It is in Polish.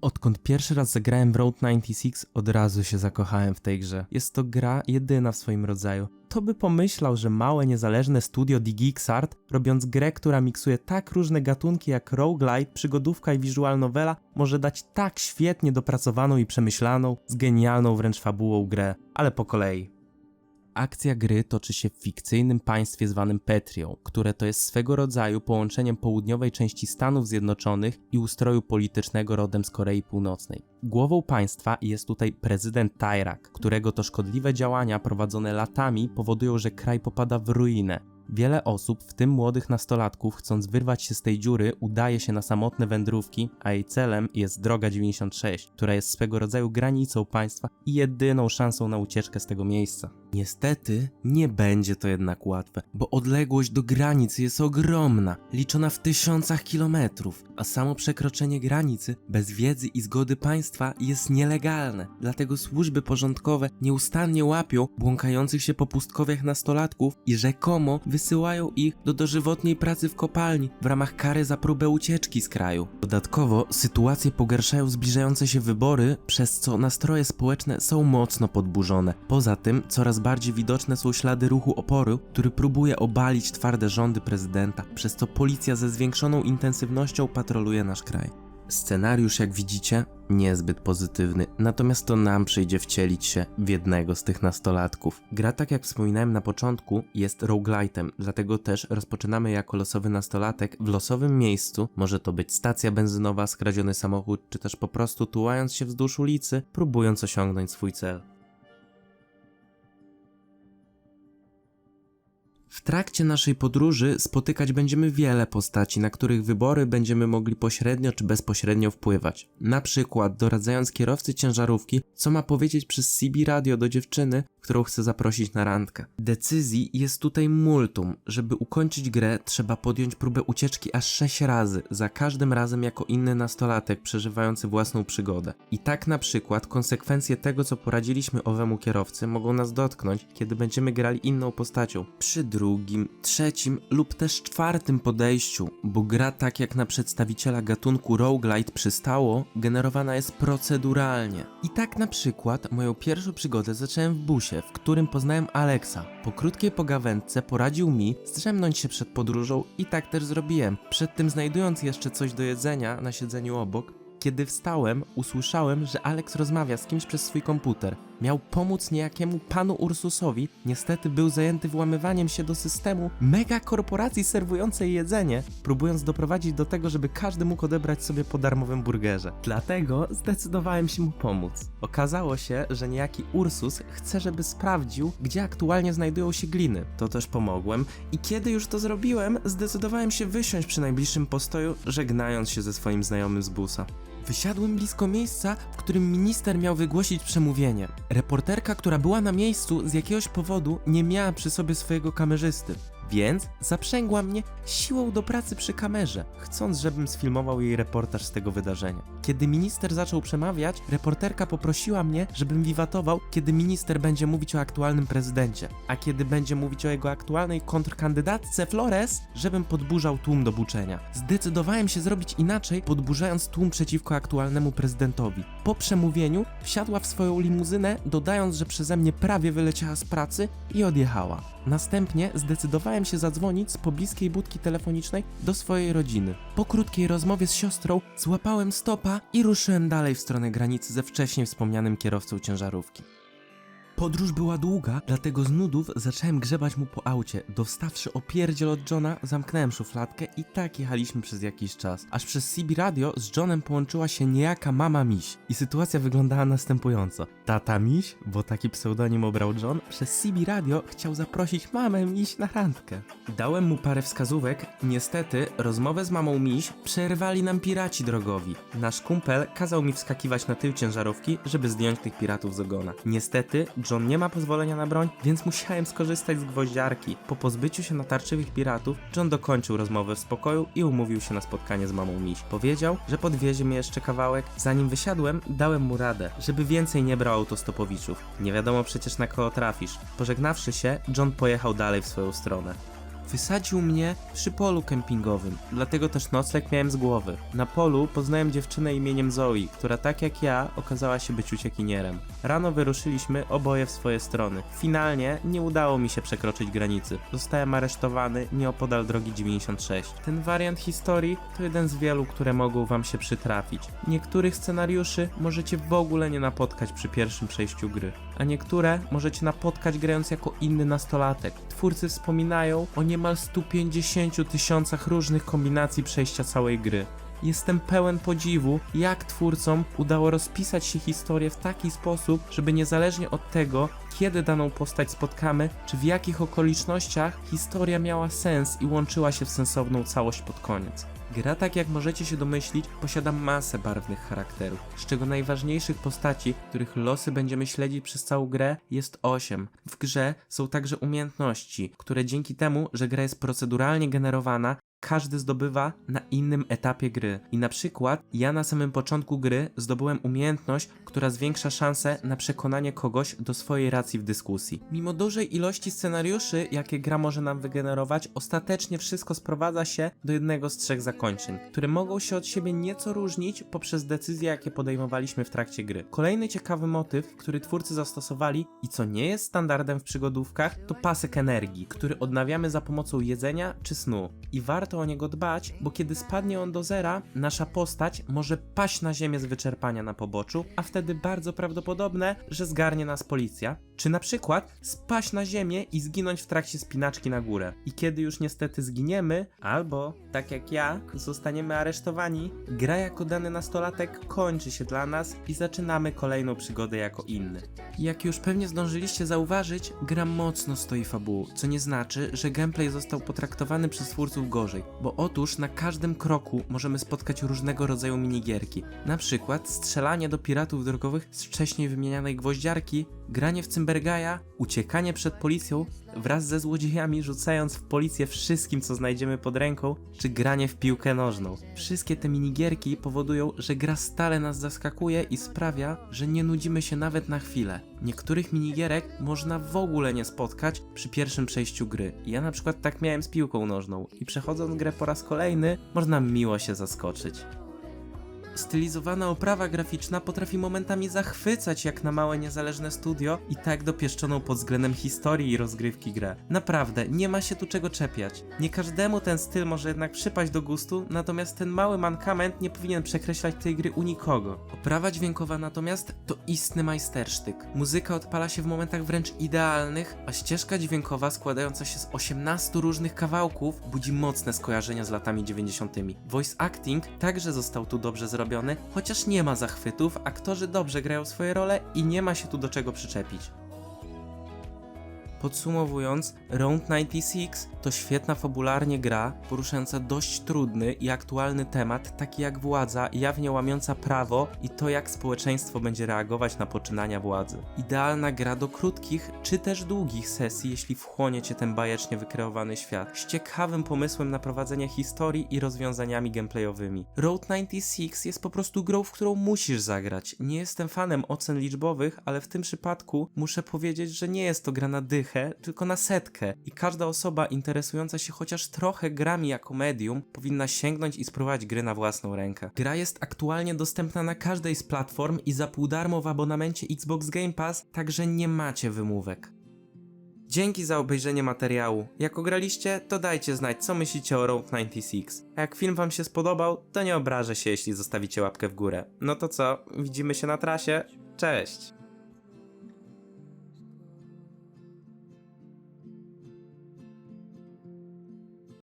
Odkąd pierwszy raz zagrałem w Road 96, od razu się zakochałem w tej grze. Jest to gra jedyna w swoim rodzaju. To by pomyślał, że małe, niezależne studio DigiXart, robiąc grę, która miksuje tak różne gatunki jak roguelite, przygodówka i visual novela, może dać tak świetnie dopracowaną i przemyślaną, z genialną wręcz fabułą grę. Ale po kolei. Akcja gry toczy się w fikcyjnym państwie zwanym Petrią, które to jest swego rodzaju połączeniem południowej części Stanów Zjednoczonych i ustroju politycznego rodem z Korei Północnej. Głową państwa jest tutaj prezydent Tajrak, którego to szkodliwe działania prowadzone latami powodują, że kraj popada w ruinę. Wiele osób, w tym młodych nastolatków, chcąc wyrwać się z tej dziury, udaje się na samotne wędrówki, a jej celem jest droga 96, która jest swego rodzaju granicą państwa i jedyną szansą na ucieczkę z tego miejsca. Niestety, nie będzie to jednak łatwe, bo odległość do granicy jest ogromna, liczona w tysiącach kilometrów, a samo przekroczenie granicy bez wiedzy i zgody państwa jest nielegalne. Dlatego służby porządkowe nieustannie łapią błąkających się po pustkowiach nastolatków i rzekomo wysyłają ich do dożywotniej pracy w kopalni w ramach kary za próbę ucieczki z kraju. Dodatkowo sytuację pogarszają zbliżające się wybory, przez co nastroje społeczne są mocno podburzone. Poza tym coraz bardziej widoczne są ślady ruchu oporu, który próbuje obalić twarde rządy prezydenta, przez co policja ze zwiększoną intensywnością patroluje nasz kraj. Scenariusz, jak widzicie, niezbyt pozytywny, natomiast to nam przyjdzie wcielić się w jednego z tych nastolatków. Gra, tak jak wspominałem na początku, jest roguelite'em, dlatego też rozpoczynamy jako losowy nastolatek w losowym miejscu. Może to być stacja benzynowa, skradziony samochód, czy też po prostu tułając się wzdłuż ulicy, próbując osiągnąć swój cel. W trakcie naszej podróży spotykać będziemy wiele postaci, na których wybory będziemy mogli pośrednio czy bezpośrednio wpływać. Na przykład doradzając kierowcy ciężarówki, co ma powiedzieć przez CB radio do dziewczyny, którą chce zaprosić na randkę. Decyzji jest tutaj multum. Żeby ukończyć grę, trzeba podjąć próbę ucieczki aż 6 razy, za każdym razem jako inny nastolatek przeżywający własną przygodę. I tak na przykład konsekwencje tego, co poradziliśmy owemu kierowcy, mogą nas dotknąć, kiedy będziemy grali inną postacią. Przy drugim, trzecim lub też czwartym podejściu, bo gra tak jak na przedstawiciela gatunku roguelite przystało, generowana jest proceduralnie. I tak na przykład moją pierwszą przygodę zacząłem w busie, w którym poznałem Alexa. Po krótkiej pogawędce poradził mi zdrzemnąć się przed podróżą i tak też zrobiłem. Przed tym znajdując jeszcze coś do jedzenia na siedzeniu obok, kiedy wstałem, usłyszałem, że Alex rozmawia z kimś przez swój komputer. Miał pomóc niejakiemu panu Ursusowi, niestety był zajęty włamywaniem się do systemu mega korporacji serwującej jedzenie, próbując doprowadzić do tego, żeby każdy mógł odebrać sobie po darmowym burgerze. Dlatego zdecydowałem się mu pomóc. Okazało się, że niejaki Ursus chce, żeby sprawdził, gdzie aktualnie znajdują się gliny. To też pomogłem i kiedy już to zrobiłem, zdecydowałem się wysiąść przy najbliższym postoju, żegnając się ze swoim znajomym z busa. Wysiadłem blisko miejsca, w którym minister miał wygłosić przemówienie. Reporterka, która była na miejscu, z jakiegoś powodu nie miała przy sobie swojego kamerzysty. Więc zaprzęgła mnie siłą do pracy przy kamerze, chcąc, żebym sfilmował jej reportaż z tego wydarzenia. Kiedy minister zaczął przemawiać, reporterka poprosiła mnie, żebym wiwatował, kiedy minister będzie mówić o aktualnym prezydencie, a kiedy będzie mówić o jego aktualnej kontrkandydatce Flores, żebym podburzał tłum do buczenia. Zdecydowałem się zrobić inaczej, podburzając tłum przeciwko aktualnemu prezydentowi. Po przemówieniu wsiadła w swoją limuzynę, dodając, że przeze mnie prawie wyleciała z pracy i odjechała. Następnie zdecydowałem się zadzwonić z pobliskiej budki telefonicznej do swojej rodziny. Po krótkiej rozmowie z siostrą złapałem stopa i ruszyłem dalej w stronę granicy ze wcześniej wspomnianym kierowcą ciężarówki. Podróż była długa, dlatego z nudów zacząłem grzebać mu po aucie. Dostawszy opierdziel od Johna, zamknąłem szufladkę i tak jechaliśmy przez jakiś czas. Aż przez CB radio z Johnem połączyła się niejaka mama Miś. I sytuacja wyglądała następująco. Tata Miś, bo taki pseudonim obrał John, przez CB radio chciał zaprosić mamę Miś na randkę. Dałem mu parę wskazówek, niestety rozmowę z mamą Miś przerwali nam piraci drogowi. Nasz kumpel kazał mi wskakiwać na tył ciężarówki, żeby zdjąć tych piratów z ogona. Niestety John nie ma pozwolenia na broń, więc musiałem skorzystać z gwoździarki. Po pozbyciu się natarczywych piratów, John dokończył rozmowę w spokoju i umówił się na spotkanie z mamą Miś. Powiedział, że podwiezie mnie jeszcze kawałek. Zanim wysiadłem, dałem mu radę, żeby więcej nie brał autostopowiczów. Nie wiadomo przecież na kogo trafisz. Pożegnawszy się, John pojechał dalej w swoją stronę. Wysadził mnie przy polu kempingowym, dlatego też nocleg miałem z głowy. Na polu poznałem dziewczynę imieniem Zoe, która tak jak ja okazała się być uciekinierem. Rano wyruszyliśmy oboje w swoje strony. Finalnie nie udało mi się przekroczyć granicy. Zostałem aresztowany nieopodal drogi 96. Ten wariant historii to jeden z wielu, które mogą wam się przytrafić. Niektórych scenariuszy możecie w ogóle nie napotkać przy pierwszym przejściu gry, a niektóre możecie napotkać grając jako inny nastolatek. Twórcy wspominają o niemal 150 tysiącach różnych kombinacji przejścia całej gry. Jestem pełen podziwu, jak twórcom udało rozpisać się historię w taki sposób, żeby niezależnie od tego, kiedy daną postać spotkamy, czy w jakich okolicznościach, historia miała sens i łączyła się w sensowną całość pod koniec. Gra, tak jak możecie się domyślić, posiada masę barwnych charakterów, z czego najważniejszych postaci, których losy będziemy śledzić przez całą grę, jest 8. W grze są także umiejętności, które dzięki temu, że gra jest proceduralnie generowana, każdy zdobywa na innym etapie gry. I na przykład ja na samym początku gry zdobyłem umiejętność, która zwiększa szanse na przekonanie kogoś do swojej racji w dyskusji. Mimo dużej ilości scenariuszy, jakie gra może nam wygenerować, ostatecznie wszystko sprowadza się do jednego z trzech zakończeń, które mogą się od siebie nieco różnić poprzez decyzje, jakie podejmowaliśmy w trakcie gry. Kolejny ciekawy motyw, który twórcy zastosowali i co nie jest standardem w przygodówkach, to pasek energii, który odnawiamy za pomocą jedzenia czy snu. I warto o niego dbać, bo kiedy spadnie on do zera, nasza postać może paść na ziemię z wyczerpania na poboczu, a wtedy bardzo prawdopodobne, że zgarnie nas policja. Czy na przykład spaść na ziemię i zginąć w trakcie spinaczki na górę. I kiedy już niestety zginiemy, albo tak jak ja, zostaniemy aresztowani, gra jako dany nastolatek kończy się dla nas i zaczynamy kolejną przygodę jako inny. Jak już pewnie zdążyliście zauważyć, gra mocno stoi fabułą, co nie znaczy, że gameplay został potraktowany przez twórców gorzej, bo otóż na każdym kroku możemy spotkać różnego rodzaju minigierki. Na przykład strzelanie do piratów drogowych z wcześniej wymienianej gwoździarki, granie w Cymbergaja, uciekanie przed policją wraz ze złodziejami rzucając w policję wszystkim co znajdziemy pod ręką, czy granie w piłkę nożną. Wszystkie te minigierki powodują, że gra stale nas zaskakuje i sprawia, że nie nudzimy się nawet na chwilę. Niektórych minigierek można w ogóle nie spotkać przy pierwszym przejściu gry. Ja na przykład tak miałem z piłką nożną i przechodząc grę po raz kolejny, można miło się zaskoczyć. Stylizowana oprawa graficzna potrafi momentami zachwycać jak na małe niezależne studio i tak dopieszczoną pod względem historii i rozgrywki grę. Naprawdę, nie ma się tu czego czepiać. Nie każdemu ten styl może jednak przypaść do gustu, natomiast ten mały mankament nie powinien przekreślać tej gry u nikogo. Oprawa dźwiękowa natomiast to istny majstersztyk. Muzyka odpala się w momentach wręcz idealnych, a ścieżka dźwiękowa składająca się z 18 różnych kawałków budzi mocne skojarzenia z latami 90. Voice acting także został tu dobrze zrobiony, chociaż nie ma zachwytów, aktorzy dobrze grają swoje role i nie ma się tu do czego przyczepić. Podsumowując, Round 96 to świetna fabularnie gra, poruszająca dość trudny i aktualny temat, taki jak władza, jawnie łamiąca prawo i to jak społeczeństwo będzie reagować na poczynania władzy. Idealna gra do krótkich czy też długich sesji, jeśli wchłonie cię ten bajecznie wykreowany świat, z ciekawym pomysłem na prowadzenie historii i rozwiązaniami gameplayowymi. Road 96 jest po prostu grą, w którą musisz zagrać. Nie jestem fanem ocen liczbowych, ale w tym przypadku muszę powiedzieć, że nie jest to gra na dychę, tylko na setkę i każda osoba interesująca się chociaż trochę grami jako medium powinna sięgnąć i spróbować gry na własną rękę. Gra jest aktualnie dostępna na każdej z platform i za pół darmo w abonamencie Xbox Game Pass, także nie macie wymówek. Dzięki za obejrzenie materiału. Jak ograliście, to dajcie znać, co myślicie o Road 96. A jak film wam się spodobał, to nie obrażę się, jeśli zostawicie łapkę w górę. No to co, widzimy się na trasie. Cześć!